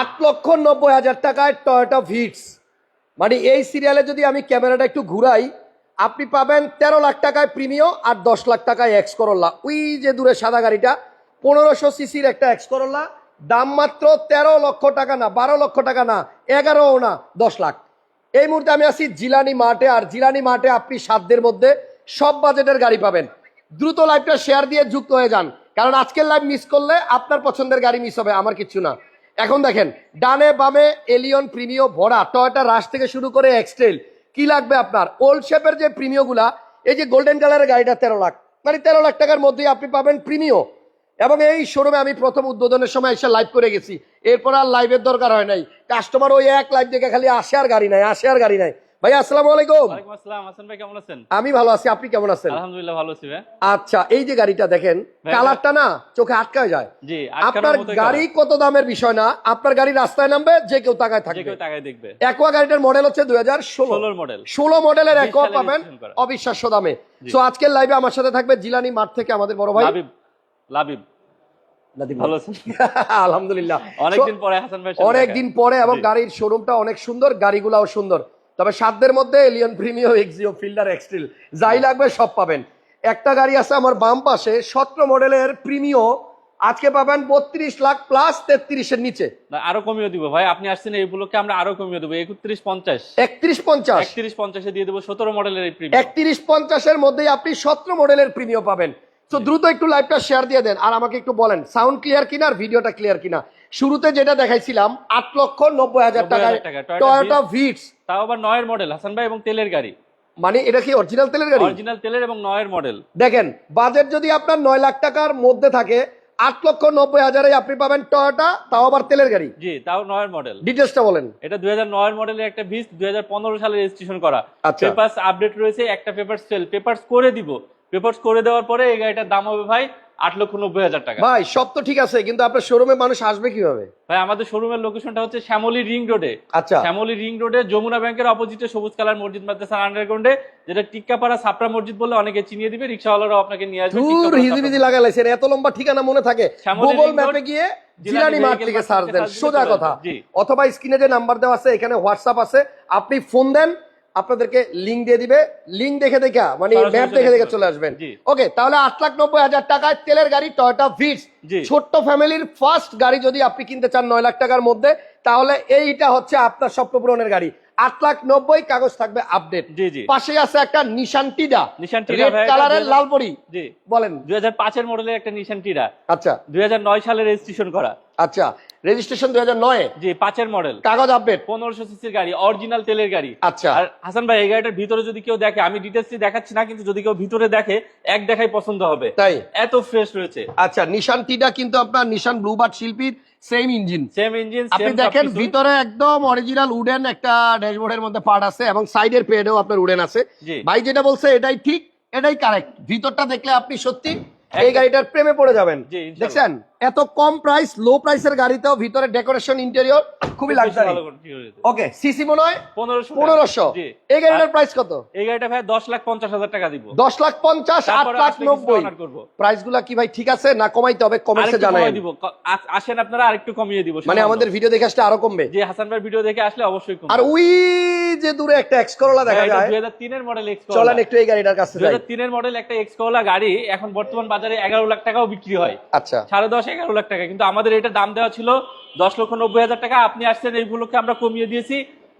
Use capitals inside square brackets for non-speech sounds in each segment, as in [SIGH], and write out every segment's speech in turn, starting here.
আট লক্ষ নব্বই হাজার টাকায় টয়োটা ভিটস মানে এই সিরিয়ালে যদি আমি ক্যামেরাটা একটু ঘুরাই, আপনি পাবেন তেরো লাখ টাকায় প্রিমিয় আর দশ লাখ টাকায় এক্স করল্লা ওই যে দূরে সাদা গাড়িটা, পনেরোশো সিসির একটা এক্স করল্লা দাম মাত্র তেরো লক্ষ টাকা না, বারো লক্ষ টাকা না, এগারোও না, দশ লাখ। এই মুহূর্তে আমি আছি জিলানি মাঠে, আর জিলানি মাঠে আপনি সাধ্যের মধ্যে সব বাজেটের গাড়ি পাবেন। দ্রুত লাইভটা শেয়ার দিয়ে যুক্ত হয়ে যান, কারণ আজকের লাইভ মিস করলে আপনার পছন্দের গাড়ি মিস হবে, আমার কিছু না। এখন দেখেন, ডানে বামে এলিয়ন প্রিমিও ভরা টয়টা রাশ থেকে শুরু করে এক্সটেল কি লাগবে আপনার? ওল্ড শেপের যে প্রিমিওগুলা এই যে গোল্ডেন কালারের গাড়িটা তেরো লাখ। মানে তেরো লাখ টাকার মধ্যেই আপনি পাবেন প্রিমিও এবং এই শোরুমে আমি প্রথম উদ্বোধনের সময় এসে লাইভ করে গেছি। এরপর আর লাইভের দরকার হয় নাই। কাস্টমার ওই এক লাইভ দেখে খালি আসে আর গাড়ি নাই, আসে আর গাড়ি নাই। ভাই আসসালামু আলাইকুম। ওয়ালাইকুম আসসালাম। হাসান ভাই কেমন আছেন? আমি ভালো আছি আপনি কেমন আছেন? আলহামদুলিল্লাহ ভালো আছি ভাই। আচ্ছা এই যে গাড়িটা দেখেন কালারটা না চোখে আটকায় যায়। জি আপনার গাড়ি কত দামের বিষয় না আপনার গাড়ি রাস্তায় নামবে যে কেউ তাকায় যে থাকবে। কেউ টাকায় দেখবে। একোয়া গাড়িটার মডেল হচ্ছে দুই হাজার ষোলো। ষোলোর মডেল ষোলো মডেলের বিশ একোয়া পাবেন অবিশ্বাস্য দামে। সো আজকের লাইভে আমার সাথে থাকবে জিলানি মাঠ থেকে আমাদের বড় ভাই। লাবিব লাবিব। ভালো [LAUGHS] আলহামদুলিল্লাহ। অনেকদিন পরে হাসান ভাই অনেকদিন পরে এবং গাড়ির শোরুমটা অনেক সুন্দর গাড়িগুলাও সুন্দর। তবে সাধ্যের মধ্যে Allion Premio Axio Fielder X Trail যাই লাগবে সব পাবেন। একটা গাড়ি আছে আমার বাম পাশে সতেরো মডেলের প্রিমিও আজকে পাবেন বত্রিশ লাখ প্লাস তেত্রিশের নিচে। আরও কমিয়ে দিব ভাই আপনি আসছেন এই উপলক্ষে আমরা আরও কমিয়ে দেবো একত্রিশ পঞ্চাশ। একত্রিশ পঞ্চাশ। একত্রিশ পঞ্চাশে দিয়ে দেবো সতেরো মডেলের এই প্রিমিয়াম একত্রিশ পঞ্চাশের মধ্যেই আপনি সতেরো মডেলের প্রিমিয় পাবেন। তো দ্রুত একটু লাইভটা শেয়ার দিয়ে দেন আর আমাকে একটু বলেন সাউন্ড ক্লিয়ার কিনা আর ভিডিওটা ক্লিয়ার কিনা? শুরুতে যেটা দেখাইছিলাম আট লক্ষ নব্বই হাজার 90,000 টাকা, Toyota টয়োটা ভিটস তাও আবার নয়ের মডেল হাসান ভাই এবং তেলের গাড়ি। মানে এটা কি অরিজিনাল তেলের গাড়ি? অরিজিনাল তেলের এবং নয়ের মডেল দেখেন বাজেট যদি আপনার নয় লাখ টাকার মধ্যে থাকে আট লক্ষ নব্বই হাজারে আপনি পাবেন টয়োটা তাও আবার তেলের গাড়ি। জি তাও নয়ের মডেল ডিটেলসটা বলেন। এটা দুই হাজার নয়ের মডেলের একটা ভিস দুই হাজার পনেরো সালে রেজিস্ট্রেশন করা। আচ্ছা। পেপারস আপডেট রয়েছে একটা পেপার সেল পেপারস করে দিব। পেপারস করে দেওয়ার পরে এই গাড়িটার দাম হবে ভাই আট লক্ষ নব্বই হাজার টাকা। ভাই সব তো ঠিক আছে কিন্তু আপনার শোরুমে মানুষ আসবে কীভাবে? ভাই আমাদের শোরুমের লোকেশনটা হচ্ছে শ্যামলী রিং রোডে আচ্ছা। শ্যামলী রিং রোডে যমুনা ব্যাংকের অপোজিটে সবুজ কালার মসজিদ মাদ্রাসা আন্ডারগ্রাউন্ডে যেটা টিক্কাপাড়া সাপড়া মসজিদ বললে অনেকে চিনিয়ে দিবে রিক্সাওয়ালারাও আপনাকে নিয়ে আসবে দূর হিজিবিজি সাপড়া- লাগাইছেন এত লম্বা ঠিকানা মনে থাকে। গুগল ম্যাপে গিয়ে জিলানি মাঠ থেকে সার্চ দেন সোজা কথা। অথবা স্ক্রিনে যে নাম্বার দেওয়া আছে এখানে হোয়াটসঅ্যাপ আছে আপনি ফোন দেন আপনাদেরকে লিঙ্ক দিয়ে দিবে। লিঙ্ক দেখে দেখে মানে ম্যাপ দেখে দেখে চলে আসবেন। ওকে তাহলে আট লাখ নব্বই হাজার টাকায় তেলের গাড়ি টয়টা ভিটস ছোট্ট ফ্যামিলির ফার্স্ট গাড়ি যদি আপনি কিনতে চান নয় লাখ টাকার মধ্যে তাহলে এইটা হচ্ছে আপনার স্বপ্ন পূরণের গাড়ি। আট লাখ নব্বই কাগজ থাকবে আপডেট জি জি। পাশে আছে একটা নিশান টিডা। নিশান কালারের লাল পরি জি। বলেন। দুই হাজার পাঁচের মডেলের একটা নিশান টিরা আচ্ছা। দুই হাজার নয় সালে রেজিস্ট্রেশন করা। আচ্ছা। রেজিস্ট্রেশন দুই হাজার নয় জি পাঁচের মডেল কাগজ আপডেট পনেরোশো সিসির গাড়ি অরিজিনাল তেলের গাড়ি। আচ্ছা। আর হাসান ভাই এই গাড়িটার ভিতরে যদি কেউ দেখে আমি ডিটেলসটি দেখাচ্ছি না কিন্তু যদি কেউ ভিতরে দেখে এক দেখাই পছন্দ হবে। তাই? এত ফ্রেশ রয়েছে। আচ্ছা নিশান টিডা কিন্তু আপনার নিশান ব্লুবার্ড শিল্পীর সেম ইঞ্জিন সেম ইঞ্জিন আপনি দেখেন ভিতরে একদম অরিজিনাল উডেন একটা ড্যাশবোর্ডের মধ্যে পার্ট আছে এবং সাইডের পেডেও আপনার উডেন আছে। ভাই যেটা বলছে এটাই ঠিক এটাই কারেক্ট ভিতরটা দেখলে আপনি সত্যি এই গাড়িটার প্রেমে পড়ে যাবেন। দেখছেন? এত কম প্রাইস লো প্রাইসের গাড়িতেও ভিতরে ডেকোরেশন ইন্টেরিয়র খুবই লাক্সারি ওকে সিসি মনে হয়? পনেরোশো এই গাড়িটার প্রাইস কত? এই গাড়িটা ভাই দশ লাখ পঞ্চাশ হাজার টাকা দিব। দশ লাখ পঞ্চাশ আট লাখ নব্বই। প্রাইসগুলা কি ভাই ঠিক আছে না কমাইতে হবে? আরেকটু জানাই দিব। আসেন আপনারা আরেকটু কমিয়ে দিব। মানে আমাদের ভিডিও দেখে আসলে আরও কমবে? যে হাসান ভাই ভিডিও দেখে আসলে অবশ্যই কমবে। আর ওই যে দূরে একটা এক্স করোলা দেখা যায়। দুই হাজার তিনের মডেল এক্স করলা চলেন একটু এই গাড়িটার কাছে দুই যাই হাজার তিনের মডেল একটা এক্স করলা গাড়ি এখন বর্তমান বাজারে এগারো লাখ টাকাও বিক্রি হয়। আচ্ছা। সাড়ে দশ এগারো লাখ টাকা। কিন্তু আমাদের এটা দাম দেওয়া ছিল দশ লক্ষ নব্বই হাজার টাকা। আপনি আসছেন এই উপলক্ষে আমরা কমিয়ে দিয়েছি।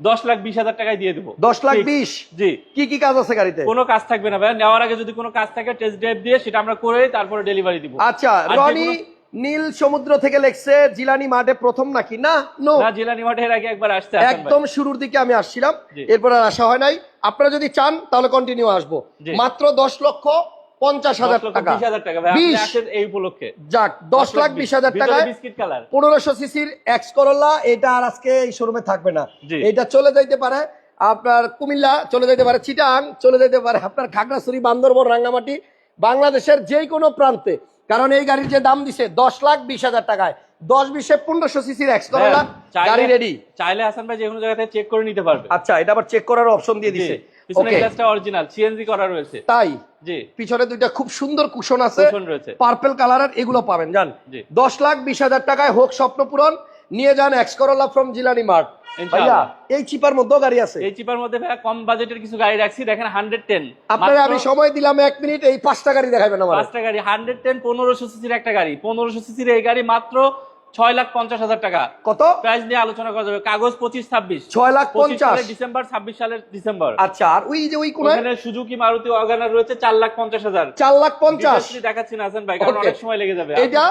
দশ লাখ বিশ হাজার টাকায় দিয়ে দেবো। দশ লাখ বিশ? জি। কি কি কাজ আছে গাড়িতে? কোনো কাজ থাকবে না ভাই নেওয়ার আগে যদি কোনো কাজ থাকে টেস্ট ড্রাইভ দিয়ে সেটা আমরা করে তারপরে ডেলিভারি দিব। আচ্ছা রনি নীল সমুদ্র থেকে লেখছে জিলানি মাঠে প্রথম নাকি? না নো না জেলানি মাঠের আগে একবার আসছে হাসান একদম শুরুর দিকে আমি আসছিলাম। এরপর আর আসা হয় নাই। আপনারা যদি চান তাহলে কন্টিনিউ আসব। মাত্র দশ লক্ষ পঞ্চাশ হাজার টাকা। টাকা। এই উপলক্ষে। যাক দশ লাখ বিশ। হাজার কালার। পনেরোশো সিসির এক্স করোলা এটা আর আজকে এই শোরুমে থাকবে না। এটা চলে যাইতে পারে আপনার কুমিল্লা চলে যেতে পারে চিটাং চলে যেতে পারে আপনার খাগড়াছড়ি বান্দরবন রাঙ্গামাটি বাংলাদেশের যে কোনো প্রান্তে। কারণ এই গাড়ির যে দাম দিছে দশ লাখ বিশ হাজার টাকায় দশ বিশে পনেরোশো সিসির এক্স করোলা গাড়ি রেডি চাইলে হাসান ভাই যে কোনো জায়গাতে চেক করে নিতে পারবে। আচ্ছা এটা আবার চেক করার অপশন দিয়ে দিছে। জি, পিছনে ওকে গ্লাসটা অরিজিনাল সিএনজি করা রয়েছে। তাই? জি। পিছনে দুইটা খুব সুন্দর কুশন আছে। কুশন রয়েছে। পার্পেল কালারের এগুলো পাবেন। জান জি। দশ লাখ বিশ হাজার টাকায় হোক স্বপ্ন পূরণ। নিয়ে যান X Corolla from Jilani Mart ভাইয়া। এই চিপার মধ্যেও গাড়ি আছে। এই চিপার মধ্যে ভাইয়া কম বাজেটের কিছু গাড়ি রাখছি। দেখেন হান্ড্রেড টেন আপনারা আমি সময় দিলাম এক মিনিট এই পাঁচটা গাড়ি দেখাবেন আমার। পাঁচটা গাড়ি হান্ড্রেড টেন পনেরোশো সিসির একটা গাড়ি। পনেরোশো সিসির এই গাড়ি মাত্র ছয় লাখ পঞ্চাশ হাজার টাকা। কত? প্রাইস নিয়ে আলোচনা করা যাবে। কাগজ পঁচিশ ছাব্বিশ। ছয় লাখ পঞ্চাশ। ডিসেম্বর ছাব্বিশ সালের ডিসেম্বর। আচ্ছা আর ওই যে ওই কোনায়? ওখানে সুজুকি মারুতি অগানার রয়েছে চার লাখ পঞ্চাশ হাজার। চার লাখ পঞ্চাশ। দেখাচ্ছি না হাসান ভাই কারণ. অনেক সময় লেগে যাবে। এটা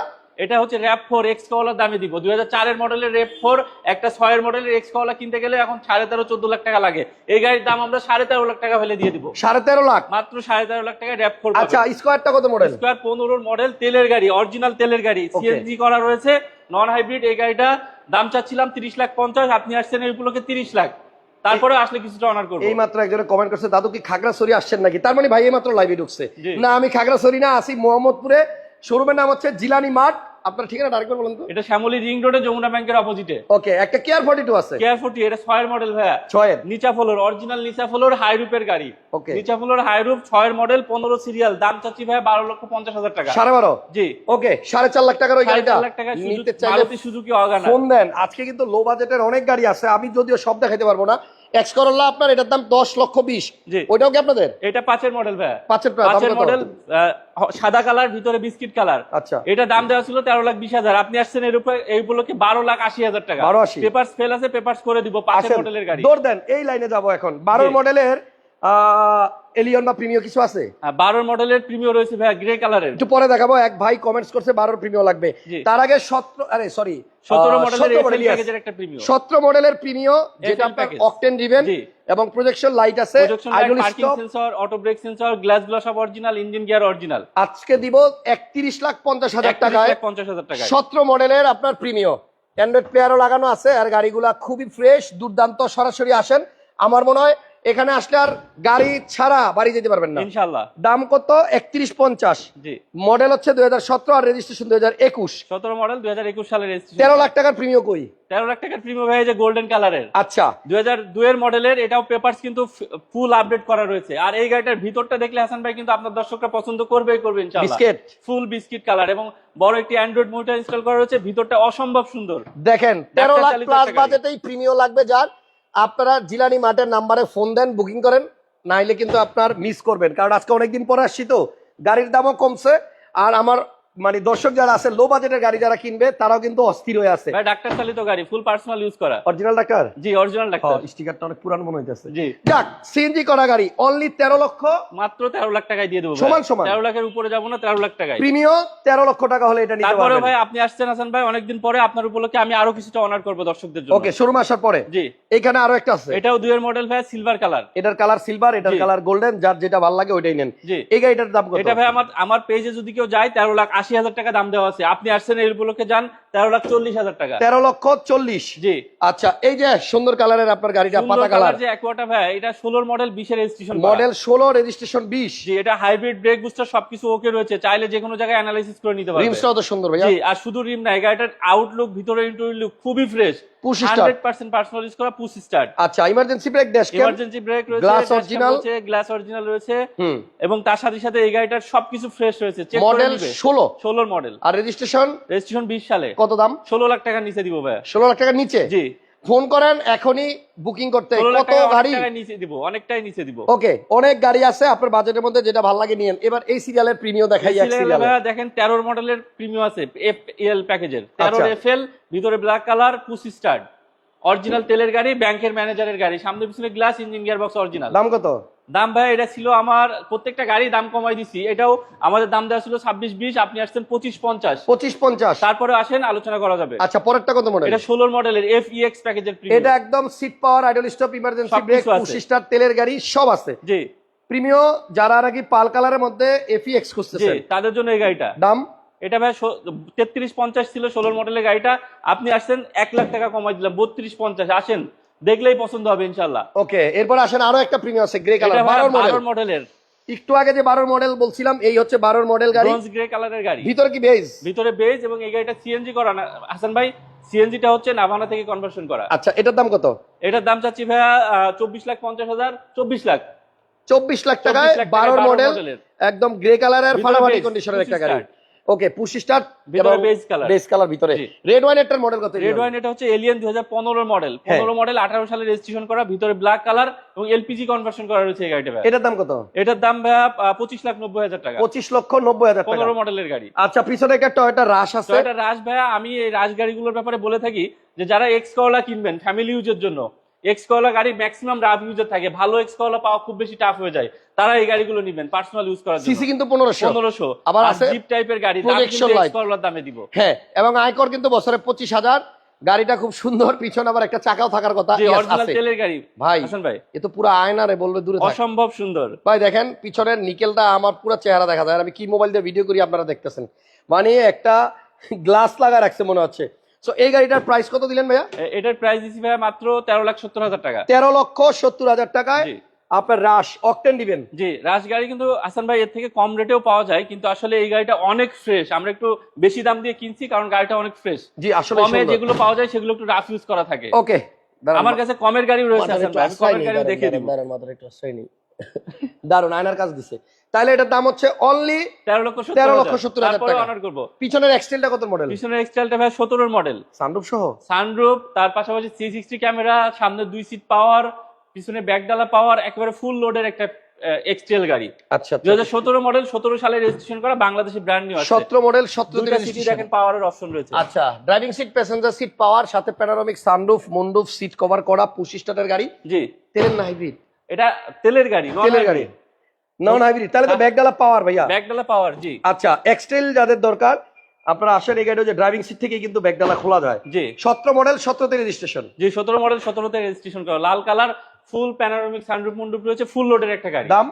এটা হচ্ছে র্যাপ ফোর এক্স কওয়ালার দামে দিব। দুই হাজার চারের মডেলের র্যাপ ফোর একটা ছয়ের মডেলের এক্স কওয়ালা কিনতে গেলে এখন সাড়ে তেরো চোদ্দ লাখ টাকা লাগে। এই গাড়ির দাম আমরা সাড়ে তেরো লাখ টাকা ফেলে দিয়ে দিব। সাড়ে তেরো লাখ? মাত্র সাড়ে তেরো লাখ টাকা র্যাপ ফোর আচ্ছা স্কোয়ারটা কত মডেল স্কোয়ার পনেরোর মডেল তেলের গাড়ি অরিজিনাল তেলের গাড়ি। সিএনজি করা রয়েছে নন হাইব্রিড এই গাড়িটা দাম চাচ্ছিলাম তিরিশ লাখ পঞ্চাশ আপনি আসছেন এই উপলক্ষে তিরিশ লাখ। তারপরে আসলে কিছুটা অনার করব। এই মাত্র একজনে কমেন্ট করছে দাদু কি খাগড়াছড়ি আসছেন নাকি? তার মানে ভাই এই মাত্র লাইভে ঢুকছে না আমি খাগড়াছড়ি না আসি মোহাম্মদপুরে। শোরুমের নাম হচ্ছে জিলানি মাঠ আপনার ঠিকানা ডাইরেক্ট বলুন তো। এটা শ্যামলী রিং রোডে যমুনা ব্যাংকের অপোজিটে ওকে একটা কেয়ার ফর্টি টু আছে। কেয়ার ফোর্টি এটা ছয়ের মডেল ভাইয়া। ছয়ের। নিচা ফ্লোর অরিজিনাল নিচা ফ্লোর হাই রুপের গাড়ি। ওকে নিচা ফ্লোর হাই রুপ ছয়ের মডেল পনেরো সিরিয়াল দাম চাচ্ছি ভাই বারো লক্ষ পঞ্চাশ হাজার টাকা। সাড়ে বারো? জি। ওকে সাড়ে চার লাখ টাকার ওই গাড়িটা চার লাখ টাকা নিতে চাইলে মারুতি সুজুকি ফোন দেন। আজকে কিন্তু লো বাজেটের অনেক গাড়ি আছে। আমি যদিও সব দেখাইতে পারব না। এক্স করোলা আপনার এটার দাম দশ লক্ষ বিশ। ওইটাও কি আপনাদের? এটা পাঁচের মডেল ভাইয়া। পাঁচের পাঁচের? মডেল সাদা কালার ভিতরে বিস্কিট কালার। আচ্ছা। এটা দাম দেওয়া ছিল তেরো লাখ বিশ হাজার। আপনি আসছেন এর উপরে এই উপলক্ষে বারো লাখ আশি হাজার টাকা। 12,80 পেপার ফেল আছে পেপার করে দিব পাঁচের মডেলের গাড়ি। দৌড় দেন এই লাইনে যাব এখন। বারো মডেলের এলিয়ন বা প্রিমিয় কিছু আছে? হ্যাঁ, বারোর মডেলের রয়েছে ভাইয়া গ্রে কালারের একটু পরে দেখাবো এক ভাই কমেন্টস করছে বারোর প্রিমিয় লাগবে। তার আগে সতেরো আরে সরি সতেরো মডেলের একটা সতেরো যেটা আপনার অকটেন এবং প্রজেকশন লাইট আছে idle stop sensor auto brake sensor glass glass সব অরিজিনাল ইঞ্জিন গিয়ার অরিজিনাল আজকে দিব একত্রিশ লাখ পঞ্চাশ হাজার টাকায়। পঞ্চাশ হাজার টাকায়। সতেরো মডেলের আপনার প্রিমিয় অ্যান্ড্রয়েড প্লেয়ারও লাগানো আছে আর গাড়িগুলা খুবই ফ্রেশ দুর্দান্ত সরাসরি আসেন। আমার মনে হয় এখানে আসলে আর গাড়ি ছাড়া বাড়ি যেতে পারবেন না। ইনশাল্লাহ দাম কত? একত্রিশ পঞ্চাশ। মডেল হচ্ছে দুই হাজার সতেরো আর রেজিস্ট্রেশন দুই হাজার একুশ। সতেরো মডেল দুই হাজার একুশ সালের তেরো লাখ টাকার প্রিমিয় কই? তেরো লাখ টাকার প্রিমিয়াম হয়ে যে গোল্ডেন কালারের আচ্ছা। দুই হাজার দুইয়ের মডেলের এটাও পেপারস কিন্তু ফুল আপডেট করা রয়েছে। আর এই গাড়িটার ভিতরটা দেখলে হাসান ভাই কিন্তু আপনার দর্শকরা পছন্দ করবেই করবে বিস্কিট। ফুল বিস্কিট কালার এবং বড় একটি অ্যান্ড্রয়েড মোটর ইনস্টল করা রয়েছে। ভিতরটা অসম্ভব সুন্দর। দেখেন তেরো লাখ প্লাস বাজেটেই প্রিমিয় লাগবে যার আপনারা জিলানি মাঠের নাম্বারে ফোন দেন বুকিং করেন, নাইলে কিন্তু আপনার মিস করবেন। কারণ আজকে অনেকদিন পরে আসছি তো, গাড়ির দামও কমছে, আর আমার মানে দর্শক যারা আছে লো বাজেটের গাড়ি যারা কিনবে তারাও কিন্তু অস্থির হয়ে আছে। ভাই ডাক্তার চালিত গাড়ি ফুল পার্সোনাল ইউজ করা। Original doctor? জি অরিজিনাল ডাক্তার। স্টিকারটা অনেক পুরান মনে হইতেছে। জি। যাক সিএনজি করা গাড়ি অনলি তেরো লক্ষ। মাত্র তেরো লাখ টাকায় দিয়ে দেবো সমান সমান। তেরো লাখের উপরে যাব না তেরো লাখ টাকায়। প্রিমিয় তেরো লক্ষ টাকা হলে এটা নিতে তারপরে ভাই আপনি আসছেন হাসান ভাই অনেকদিন পরে আপনার উপলক্ষে আমি আরও কিছুটা অনার করব দর্শকদের জন্য। ওকে শোরুম আসার পরে? জি। এখানে আরও একটা আছে। এটাও দুইয়ের মডেল ভাই সিলভার কালার এটার কালার সিলভার এটার কালার গোল্ডেন যার যেটা ভালো লাগে ওইটাই নেন। জি। এই গাড়িটার দাম কত? এটা ভাই আমার আমার পেজে যদি কেউ যায় তেরো লাখ আশি হাজার টাকা দাম দেওয়া আছে। আপনি আসছেন এর উপলক্ষে যান। তেরো লাখ চল্লিশ হাজার টাকা। তেরো লক্ষ চল্লিশ। জি। আচ্ছা এই যে সুন্দর কালারের আপনার গাড়িটা পাতা কালার। কালার যে অ্যাকোয়াটা ভাই এটা ষোলোর মডেল বিশের রেজিস্ট্রেশন মডেল ষোলো রেজিস্ট্রেশন বিশ। জি এটা হাইব্রিড ব্রেক বুস্টার সবকিছু ওকে রয়েছে। চাইলে যে কোনো জায়গায় অ্যানালাইসিস করে নিতে পারবে। রিমসটাও তো সুন্দর ভাইয়া। জি আর শুধু রিম না এই গাড়িটার আউটলুক ভিতরে ইন্টারিয়র লুক খুবই fresh Push start। Hundred percent personal use করা পুশ স্টার্ট আচ্ছা emergency brake dash cam emergency brake রয়েছে রয়েছে গ্লাস অরিজিনাল রয়েছে। এবং তার সাথে সাথে এই গাড়িটার সবকিছু ফ্রেশ রয়েছে। মডেল নিবে। ষোলো। ষোলোর মডেল আর রেজিস্ট্রেশন রেজিস্ট্রেশন বিশ সালে। কত দাম? ষোলো লাখ টাকার নিচে দিব ভাই। ষোলো লাখ টাকার নিচে? জি। ফোন করেন এখনই বুকিং করতে। কত গাড়ি? নিচে দিব অনেকটাই নিচে দিব। ওকে অনেক গাড়ি আছে আপনার বাজেটের মধ্যে যেটা ভালো লাগে নিয়ে এবার এই সিরিয়ালের প্রিমিয়াম দেখাই এক সিরিয়ালে দেখেন তেরোর মডেলের প্রিমিয়াম আছে এফ এল প্যাকেজের তেরোর এফএল এফ এল ভিতরে black colour push start original তেলের গাড়ি ব্যাংকের ম্যানেজারের গাড়ি। সামনে পিছনে glass engine gear box original দাম কত? দাম ভাই এটা ছিল আমার প্রত্যেকটা গাড়ি দাম কমাই দিছি। এটাও আমাদের দাম দেওয়া ছিল ছাব্বিশ বিশ আপনি আসছেন পঁচিশ পঞ্চাশ। পঁচিশ পঞ্চাশ। তারপরে আসেন আলোচনা করা যাবে। আচ্ছা পরেরটা কত মডেল এটা ষোলোর মডেলের এফ ইএক্স প্যাকেজের এটা একদম seat power idle stop emergency brake. Push start তেলের গাড়ি সব আছে। জি। প্রিমিয় যারা নাকি পাল কালারের মধ্যে এফি এক্স জি খুঁজতেছেন। তাদের জন্য এই গাড়িটা। দাম? এটা ভাই তেত্রিশ পঞ্চাশ ছিল ষোলোর মডেলের গাড়িটা। আপনি আসছেন এক লাখ টাকা কমাই দিলাম বত্রিশ পঞ্চাশ। আসেন দেখলেই পছন্দ হবে ইনশাল্লাহ ওকে এরপর আসেন আরও একটা প্রিমিয় আছে গ্রে কালার বারোর মডেল মডেলের একটু আগে যে বারোর মডেল বলছিলাম এই হচ্ছে বারোর মডেল গাড়ি। গ্রে কালারের গাড়ি। ভিতরে কি বেজ ভিতরে বেজ এবং এই গাড়িটা সিএনজি করা না হাসান ভাই সিএনজিটা হচ্ছে নাভানা থেকে কনভার্সন করা। আচ্ছা এটার দাম কত? এটার দাম চাচ্ছি ভাইয়া চব্বিশ লাখ পঞ্চাশ হাজার চব্বিশ লাখ। চব্বিশ লাখ টাকায় 24 লাখ টাকায় বারোর মডেল একদম গ্রে কালারের ফাটাফাটি কন্ডিশনের একটা গাড়ি। ওকে পুশ স্টার্ট ভিতরে বেজ কালার বেস কালার ভিতরে। রেড ওয়াইনেরটার মডেল কত রেড ওয়াইন এটা হচ্ছে এলিয়ান দুই হাজার পনেরো মডেল হ্যাঁ। পনেরো মডেল আঠারো সালে রেজিস্ট্রেশন করা ভিতরে ব্ল্যাক কালার এবং এলপিজি কনভার্সন করা রয়েছে এই গাড়িটা এটার দাম কত? এটার দাম ভাইয়া পঁচিশ লাখ নব্বই হাজার টাকা। পঁচিশ লক্ষ নব্বই হাজার টাকা। পনেরো মডেলের গাড়ি। আচ্ছা পিছনে একটা টয়টা রাশ আছে। টয়োটা রাজ ভাইয়া আমি এই রাজ গাড়িগুলোর ব্যাপারে বলে থাকি যে যারা এক্স করলা কিনবেন ফ্যামিলি ইউজের জন্য এক্স করলা গাড়ি ম্যাক্সিমাম রাফ ইউজার থাকে। ভালো এক্স করলা পাওয়া খুব বেশি টাফ হয়ে যায়। তারা এই গাড়িগুলো নিবেন পার্সোনাল ইউজ করার জন্য। সিসি কিন্তু পনেরোশো। পনেরোশো। আবার আবার আছে জিপ টাইপের গাড়ি light। এক্স করলার দামে দিব। হ্যাঁ এবং আয়কর কিন্তু বছরে পঁচিশ হাজার। গাড়িটা খুব সুন্দর পিছনে আবার একটা চাকাও থাকার কথা। আছে। তেলের গাড়ি ভাই হাসান ভাই। এ তো পুরো আয়না রে বলবে দূরে। অসম্ভব সুন্দর। ভাই দেখেন পিছনের নিকেলটা আমার পুরো চেহারা দেখা যায়। আমি কি মোবাইল দিয়ে ভিডিও করি আপনারা দেখতেছেন। মানে একটা গ্লাস লাগা রাখছে মনে হচ্ছে। সো এই গাড়িটার প্রাইস কত দিলেন ভাইয়া? এটার প্রাইস ভাইয়া মাত্র তেরো লাখ সত্তর হাজার টাকা। তেরো লক্ষ সত্তর হাজার টাকায় আপনার রাশ অকটেন দিবেন। জি রাজ গাড়ি কিন্তু হাসান ভাই এর থেকে কম রেটেও পাওয়া যায় কিন্তু আসলে এই গাড়িটা অনেক ফ্রেশ আমরা একটু বেশি দাম দিয়ে কিনছি কারণ গাড়িটা অনেক ফ্রেশ জি আসলে কমে যেগুলো পাওয়া যায় সেগুলো একটু রাফ ইউজ করা থাকে। ওকে আমার কাছে কমের গাড়ি রয়েছে হাসান ভাই। কমের দেখিয়ে দিব। দারুণ আয়নার কাজ দিছে। তাহলে এটার দাম হচ্ছে অনলি তেরো লক্ষ তেরো লক্ষ সত্তর হাজার টাকা। অনার করব। পিছনের এক্সটেলটা কত মডেল পিছনের এক্সটাইলটা ভাই সতেরোর মডেল সানরুফ সহ? সানরুফ তার পাশাপাশি থ্রি সিক্সটি ক্যামেরা সামনে দুই সিট পাওয়ার পিছনে ব্যাকডালা পাওয়ার একেবারে ফুল লোডের একটা এক্সটেল গাড়ি। আচ্ছা দুই হাজার সতেরো মডেল সতেরো সালে রেজিস্ট্রেশন করা বাংলাদেশি ব্র্যান্ড নিউ সতেরো মডেল সতেরো সিটি দেখেন পাওয়ারের অপশন রয়েছে। আচ্ছা driving seat passenger seat power সাথে panoramic sunroof moonroof seat cover করা পুশি স্টার্টের গাড়ি। জি। তেলের না হাইব্রিড এটা তেলের গাড়ি তেলের গাড়ি। নন হাইব্রিড তাহলে তো ব্যাগডালা পাওয়ার ভাইয়া। ব্যাকডালা পাওয়ার জি। আচ্ছা এক্সটেল যাদের দরকার আপনারা আসেন এই গাড়ি যে ড্রাইভিং সিট থেকে কিন্তু ব্যাগডালা খোলা যায়। জি। সতেরো মডেল সতেরোতে রেজিস্ট্রেশন জি সতেরো মডেল সতেরোতে রেজিস্ট্রেশন করা। লাল colour full panoramic sunroof moonroof রয়েছে ফুল লোডের একটা গাড়ি। দাম?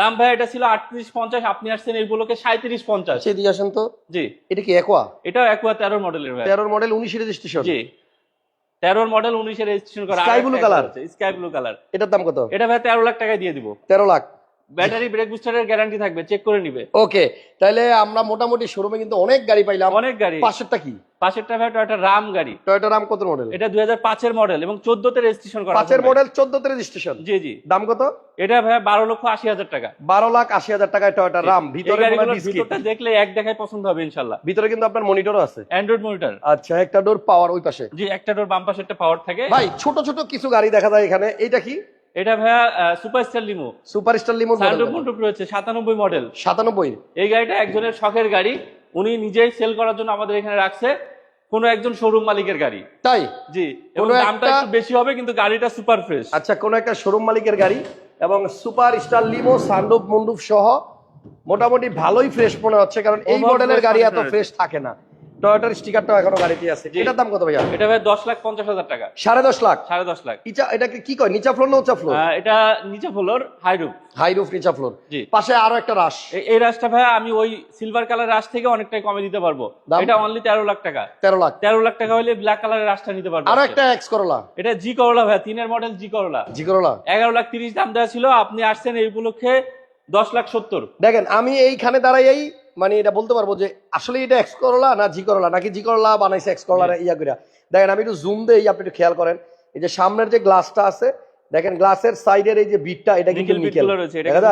দাম ভাই এটা ছিল আটত্রিশ পঞ্চাশ আপনি আসছেন এইগুলোকে সাঁত্রিশ পঞ্চাশ। সে দিয়ে আসেন তো? জি। এটা কি একোয়া এটাও একুয়া তেরো মডেলের তেরোর মডেল উনিশে রেজিস্ট্রেশন জি। তেরোর মডেল উনিশে রেজিস্ট্রেশন করা sky blue colour sky blue colour এটার দাম কত? এটা ভাই তেরো লাখ টাকায় দিয়ে দিব। তেরো লাখ। ব্যাটারি ব্রেক বুস্টারের গ্যারান্টি থাকবে চেক করে নিবে। ওকে তাহলে আমরা মোটামুটি শোরুমে কিন্তু অনেক গাড়ি পাইলাম। অনেক গাড়ি। পাশেরটা কি? পাশেরটা ভাই একটা রাম গাড়ি। টয়োটা রাম কত মডেল এটা দুই হাজার পাঁচের মডেল এবং চোদ্দতে রেজিস্ট্রেশন করা পাঁচের আছে ভাই। মডেল চোদ্দতে রেজিস্ট্রেশন জি জি। দাম কত? এটা ভাই বারো লক্ষ আশি হাজার টাকা। বারো লাখ আশি হাজার টাকায় টয়োটা রাম ভিতরে ভিতরটা দেখলে এক দেখায় পছন্দ হবে ইনশাল্লাহ ভিতরে কিন্তু আপনার মনিটরও আছে। অ্যান্ড্রয়েড মনিটর আচ্ছা একটা ডোর পাওয়ার ওই পাশে। জি একটা ডোর বাম পাশে একটা পাওয়ার থাকে। ভাই ছোট ছোট কিছু গাড়ি দেখা যায় এখানে। এটা কি? এটা ভাইয়া super star limo super star limo sunroof রয়েছে সাতানব্বই মডেল সাতানব্বই। এই গাড়িটা একজনের শখের গাড়ি উনি নিজেই সেল করার জন্য আমাদের এখানে রাখছে। কোনো একজন শোরুম মালিকের গাড়ি। তাই? জি এবং দামটা একটু বেশি হবে কিন্তু গাড়িটা সুপার ফ্রেশ আচ্ছা কোন একটা শোরুম মালিকের গাড়ি এবং super star limo sunroof moonroof সহ মোটামুটি ভালোই ফ্রেশ মনে হচ্ছে কারণ এই মডেলের গাড়ি এত ফ্রেশ থাকে না। টয়োটার স্টিকারটাও এখনও গাড়িতে আছে। এটার দাম কত ভাইয়া? এটা ভাই দশ লাখ পঞ্চাশ হাজার টাকা। সাড়ে দশ লাখ? সাড়ে দশ লাখ। এটাকে কি কয় নিচা ফ্লোর না উঁচা ফ্লোর এটা নিচে floor high roof high roof নিচা ফ্লোর জি। পাশে আরও একটা রাশ এই রাশটা ভাই আমি ওই সিলভার কালার রাশ থেকে অনেকটাই কমে দিতে পারব? এটা অনলি তেরো লাখ টাকা। তেরো লাখ। তেরো লাখ টাকা হলে ব্ল্যাক কালারের রাশটা নিতে পারব আরও একটা এক্স করলা এটা জি করলা ভাই তিনের মডেল জি করলা জি করলা এগারো লাখ তিরিশ দাম দেওয়া ছিল আপনি আসছেন এই উপলক্ষে দশ লাখ সত্তর। দেখেন আমি এইখানে দাঁড়াই মানে এটা বলতে পারব যে আসলে এটা এক্স করলা না জি করলা নাকি জি করলা বানাইছে এক্স করলার ইয়া করে দেখেন আমি একটু জুম দেই আপনি একটু খেয়াল করেন। এই যে সামনের যে গ্লাসটা আছে দেখেন গ্লাসের সাইডের এই যে বিটটা এটা কিন্তু নিকেল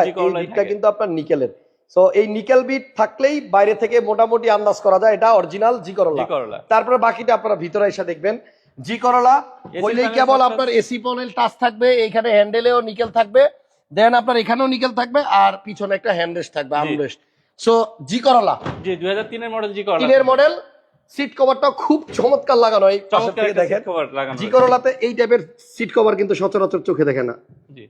এই বিটটা কিন্তু আপনার নিকেলের সো এই নিকেল বিট থাকলেই বাইরে থেকে মোটামুটি আন্দাজ করা যায় এটা অরিজিনাল জি করলা তারপরে বাকিটা আপনারা ভিতরে এসে দেখবেন। জি করলা হইলেই কেবল আপনার এসি প্যানেল টাচ থাকবে এইখানে হ্যান্ডেলেও নিকেল থাকবে। দেন আপনার এখানেও নিকেল থাকবে আর পিছনে একটা হ্যান্ডরেস্ট থাকবে আর্মরেস্ট সো জি করলা জি দুই হাজার তিনের মডেল জি করলা তিনের মডেল সিট কভারটা খুব চমৎকার লাগানো এই চমৎকার থেকে দেখেন। জি করলাতে এই টাইপের সিট কভার কিন্তু সচরাচর চোখে দেখে না। জি।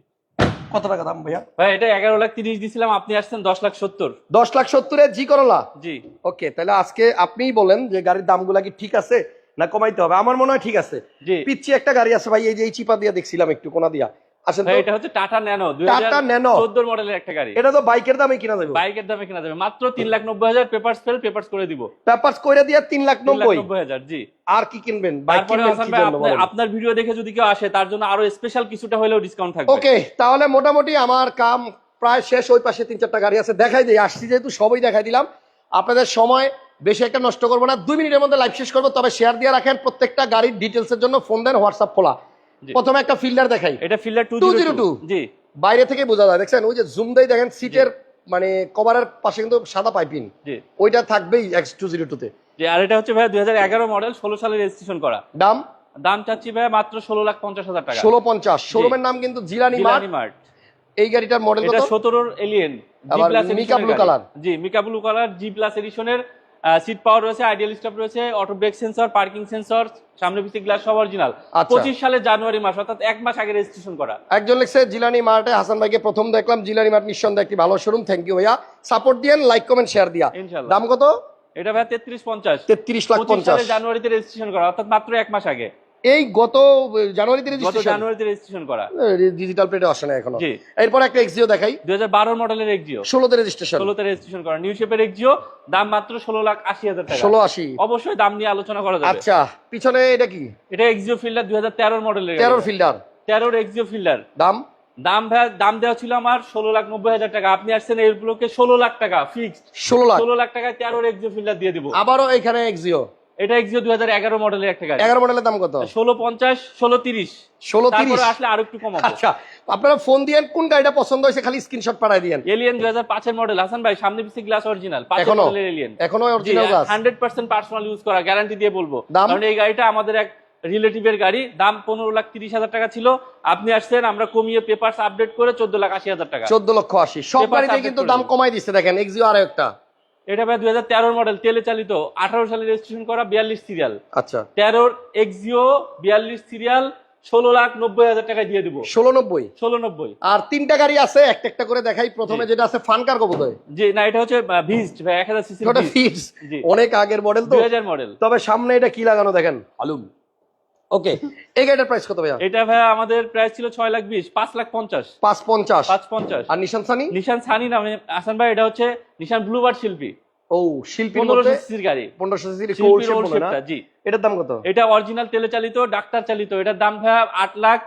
কত টাকা দাম ভাইয়া? ভাই এটা এগারো লাখ তিরিশ দিছিলাম আপনি আসছেন দশ লাখ সত্তর। দশ লাখ সত্তরে জি করলা জি। ওকে তাহলে আজকে আপনিই বলেন যে গাড়ির দামগুলা কি ঠিক আছে না কমাইতে হবে। আমার মনে হয় ঠিক আছে। পিচ্ছি একটা গাড়ি আছে ভাই এই যে এই চিপা দিয়া দেখছিলাম একটু কোনা দিয়া। আসেন এটা হচ্ছে টাটা ন্যানো টাটা ন্যানো। মডেলের একটা গাড়ি। এটা তো বাইকের দামে কিনা যাবে। বাইকের দামে কেনা যাবে। মাত্র তিন লাখ নব্বই হাজার ফেল পেপার্স করে দিব। পেপারস কইরা দিয়ে তিন লাখ তিন লাখ নব্বই নব্বই হাজার জি। আর কি কিনবেন? বাইক কিনবেন আপনার- ভিডিও দেখে যদি কেউ আসে তার জন্য আরও স্পেশাল কিছুটা হলেও ডিসকাউন্ট থাকবে। ওকে তাহলে মোটামুটি আমার কাম প্রায় শেষ। ওই পাশে তিন চারটা গাড়ি আছে দেখাই দিই। আসছি যেহেতু সবই দেখাই দিলাম। আপনাদের সময় বেশি একটা নষ্ট করব না। দুই মিনিটের মধ্যে লাইভ শেষ করব। তবে শেয়ার দিয়ে রাখেন। প্রত্যেকটা গাড়ির ডিটেলস এর জন্য ফোন দেন হোয়াটসঅ্যাপ খোলা। প্রথমে একটা ফিল্ডার দেখাই। এটা ফিল্ডার টু 202 জি। বাইরে থেকে বোঝা যায়। দেখছেন? ওই যে জুম দেই দেখেন সিটের মানে কভারের পাশে কিন্তু সাদা পাইপিং। জি। ওইটা থাকবেই এক্স টু জিরো টুতে যে আর এটা হচ্ছে ভাইয়া দুই মডেল ষোলো সালে রেজিস্ট্রেশন করা। দাম? দাম চাচ্ছি ভাইয়া মাত্র ষোলো লাখ পঞ্চাশ হাজার টাকা। ষোলো পঞ্চাশ। শোরুমের নাম কিন্তু জিলানি মার্ট জিলানি মার্ট এই গাড়িটার মডেল এটা কত? সতেরোর এলিয়েন আবার মিকা blue color। জি মিকা ব্লু কালার জি প্লাস এডিশনের সিট পাওয়ার রয়েছে আইডিয়াল স্টপ রয়েছে auto brake sensor parking sensor সামনে পিছিয়ে গ্লাস সব অরিজিনাল আচ্ছা। পঁচিশ সালে জানুয়ারি মাস অর্থাৎ এক মাস আগে রেজিস্ট্রেশন করা। একজন লিখছে জিলানি মার্টে হাসান ভাইকে প্রথম দেখলাম জিলানি মার্ট নিঃসন্দেহে একটি ভালো শোরুম থ্যাংক ইউ ভাইয়া। সাপোর্ট দিয়েন লাইক কমেন্ট শেয়ার দিয়া। দাম কত? এটা ভাই তেত্রিশ পঞ্চাশ। তেত্রিশ লাখ পঞ্চাশ। জানুয়ারিতে রেজিস্ট্রেশন করা অর্থাৎ মাত্র এক মাস আগে। এই গত জানুয়ারিতে গত রেজিস্ট্রেশন জানুয়ারিতে রেজিস্ট্রেশন করা। ডিজিটাল প্লেটে আসে না এখনও। এরপর একটা এক্সিও দেখাই। দুই হাজার বারো মডেলের এক্সিও ষোলোতে রেজিস্ট্রেশন ষোলোতে রেজিস্ট্রেশন করা। নিউ শেপের এক্সিও দাম মাত্র ষোলো লাখ আশি হাজার টাকা। ষোলো আশি। অবশ্যই দাম নিয়ে আলোচনা করা যাবে। আচ্ছা পিছনে এটা কি? এটা এক্সিও ফিল্ডার দুই হাজার তেরোর মডেলের তেরোর ফিল্ডার তেরোর এক্সিও ফিল্ডার দাম? দাম ভাই- দাম দেওয়া ছিল আমার ষোলো লাখ নব্বই হাজার টাকা। আপনি আসছেন এর ব্লকে ষোলো লাখ টাকা ফিক্সড ষোলো লাখ। ষোলো লাখ টাকায় তেরোর এক্সিও ফিল্ডার দিয়ে দিব। আবারও এখানে এক্সিও এটা এক্সিও দুই হাজার এগারো মডেলের একটা গাড়ি। এগারো মডেলের দাম কত? ষোলো পঞ্চাশ ষোলো তিরিশ। ষোলো তিরিশ? তারপরে আসলে আরও একটু কমাবো। আচ্ছা আপনারা ফোন দিয়েন কোন গাড়িটা পছন্দ হয়েছে খালি স্ক্রিনশট দিয়েন। এলিয়েন মডেল হাসান ভাই সামনে গ্লাস অরিজিনাল? মডেলের এলিয়েন এখনও? অরিজিনাল গাছ হান্ড্রেড পার্সেন্ট পার্সোনাল ইউজ করা গ্যারান্টি দিয়ে বলব? কারণ এই গাড়িটা আমাদের এক রিলেটিভের গাড়ি দাম পনেরো লাখ তিরিশ হাজার টাকা ছিল। আপনি আসছেন আমরা কমিয়ে পেপারস আপডেট করে চোদ্দ লাখ আশি হাজার টাকা। চোদ্দ লক্ষ আশি। সব গাড়িতে কিন্তু দাম কমাই দিচ্ছে দেখেন এক্সিও আরও একটা। এটা ভাই দুই হাজার মডেল তেলে চালিত। আঠারো সালে রেজিস্ট্রেশন করা বিয়াল্লিশ সিরিয়াল আচ্ছা। তেরোর এক্সিও বিয়াল্লিশ সিরিয়াল ষোলো লাখ নব্বই হাজার টাকায় দিয়ে দিব। ষোলো নব্বই? ষোলো নব্বই। আর তিনটা গাড়ি আছে একটা একটা করে দেখাই। প্রথমে যেটা আছে ফানকার কবুত জি না এটা হচ্ছে ভিস্ট ভাই এক হাজার সিসি অনেক আগের মডেল তো। দুই হাজার মডেল তবে সামনে এটা কি লাগানো দেখেন? আলুম। ওকে এই গাড়িটার প্রাইস কত ভাইয়া? এটা ভাইয়া আমাদের প্রাইস ছিল ছয় লাখ বিশ পাঁচ লাখ পঞ্চাশ। পাঁচ পঞ্চাশ। পাঁচ পঞ্চাশ। আর নিশান সানি নিশান সানি নামে আসান ভাই এটা হচ্ছে নিশান ব্লুবার্ড শিল্পী। ও শিল্পী পনেরোশো সিসির গাড়ি। পনেরোশো সিসির না? জি। এটার দাম কত? এটা অরিজিনাল তেলে চালিত ডাক্তার চালিত এটার দাম ভাইয়া আট লাখ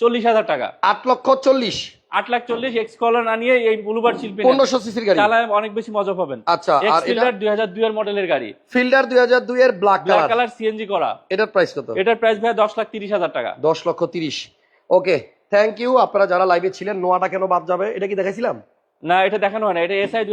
চল্লিশ হাজার টাকা। আট লক্ষ চল্লিশ। আট লাখ চল্লিশ এক্স কলার না নিয়ে এই ব্লুবার্ড শিল্পী পনেরোশো সিসির গাড়ি। চালায় অনেক বেশি মজা পাবেন। আচ্ছা এক্স ফিল্ডার দুই হাজার দুই এর মডেলের গাড়ি। ফিল্ডার দুই হাজার দুই এর black black colour colour CNG করা। এটার প্রাইস কত? এটার প্রাইস ভাই দশ লাখ তিরিশ হাজার টাকা। দশ লক্ষ তিরিশ। ওকে থ্যাংক ইউ আপনারা যারা লাইভে ছিলেন নোয়াটা কেন বাদ যাবে? এটা কি দেখাইছিলাম? না এটা দেখানো হয় না। এটা এসআই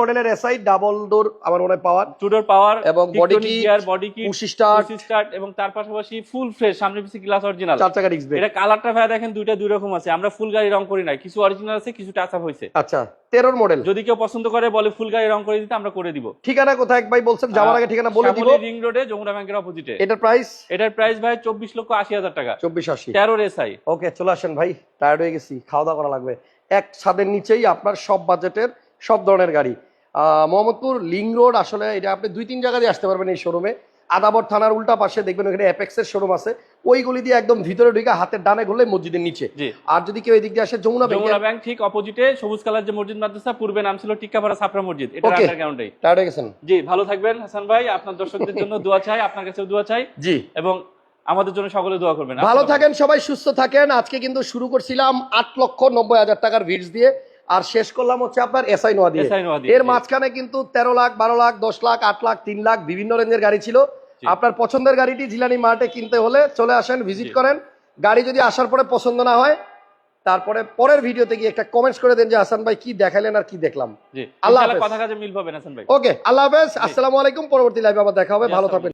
মডেলের এসআই ডাবল ডোর আমার মনে পাওয়ার টুডোর পাওয়ার এবং kit, gear body push start start এবং তার পাশাপাশি ফুল ফ্রেশ সামনে গ্লাস অরিজিনাল চার চাকা ডিস্ক এটা কালারটা ভাই দেখেন দুইটা দুই রকম আছে। আমরা ফুল গাড়ি রং করি না কিছু অরিজিনাল আছে কিছু টাচ আপ আচ্ছা তেরোর মডেল যদি কেউ পছন্দ করে বলে ফুল গাড়ি রং করে দিতে আমরা করে দিব। ঠিকানা কোথায়? এক ভাই বলছেন যাওয়ার আগে ঠিকানা বলে দিব। রিং রোডে যমুনা ব্যাংকের অপোজিটে এটার প্রাইস এটার প্রাইস ভাই চব্বিশ লক্ষ আশি হাজার টাকা। চব্বিশ আশি। তেরোর এসআই ওকে চলে আসেন ভাই। টায়ার্ড হয়ে গেছি। খাওয়া দাওয়া করা লাগবে। এক ছাদের নিচেই আপনার সব বাজেটের সব ধরনের গাড়ি। মোহাম্মদপুর লিং রোড আসলে এটা আপনি দুই তিন জায়গা দিয়ে আসতে পারবেন এই শোরুমে আদাবর থানার উল্টা পাশে দেখবেন ওখানে অ্যাপেক্সের শোরুম আছে। ওইগুলি দিয়ে একদম ভিতরে ঢুকে হাতের ডানে ঘুরলে মসজিদের নিচে। আর যদি কেউ এদিক দিয়ে আসে যমুনা যমুনা ব্যাংক ঠিক অপোজিটে সবুজ কালার যে মসজিদ মাদ্রাসা পূর্বে নাম ছিল টিক্কাপাড়া সাপড়া মসজিদ। এটা. আন্ডারগ্রাউন্ডেই টায়ার্ড হয়ে গেছেন। জি ভালো থাকবেন হাসান ভাই। আপনার দর্শকদের জন্য দোয়া চাই আপনার কাছেও দোয়া চাই। জি। এবং আমাদের জন্য সকলে দোয়া করবেন। ভালো থাকেন সবাই সুস্থ থাকেন। আজকে কিন্তু শুরু করছিলাম আট লক্ষ নব্বই হাজার টাকার ভিডস দিয়ে। আর শেষ করলাম হচ্ছে আপনার এসআই নোয়া দিয়ে। এর মাঝখানে কিন্তু তেরো লাখ বারো লাখ দশ লাখ আট লাখ তিন লাখ বিভিন্ন রেঞ্জের গাড়ি ছিল। আপনার পছন্দের গাড়িটি জিলানি মার্টে কিনতে হলে চলে আসেন ভিজিট করেন। গাড়ি যদি আসার পরে পছন্দ না হয় তারপরে পরের ভিডিওতে গিয়ে একটা কমেন্টস করে দেন যে হাসান ভাই কি দেখালেন আর কি দেখলাম? আল্লাহ কথা কাজে মিল পাবেন হাসান ভাই। ওকে আল্লাহ হাফেজ। আসসালামু আলাইকুম। পরবর্তী লাইভে আবার দেখা হবে। ভালো থাকবেন।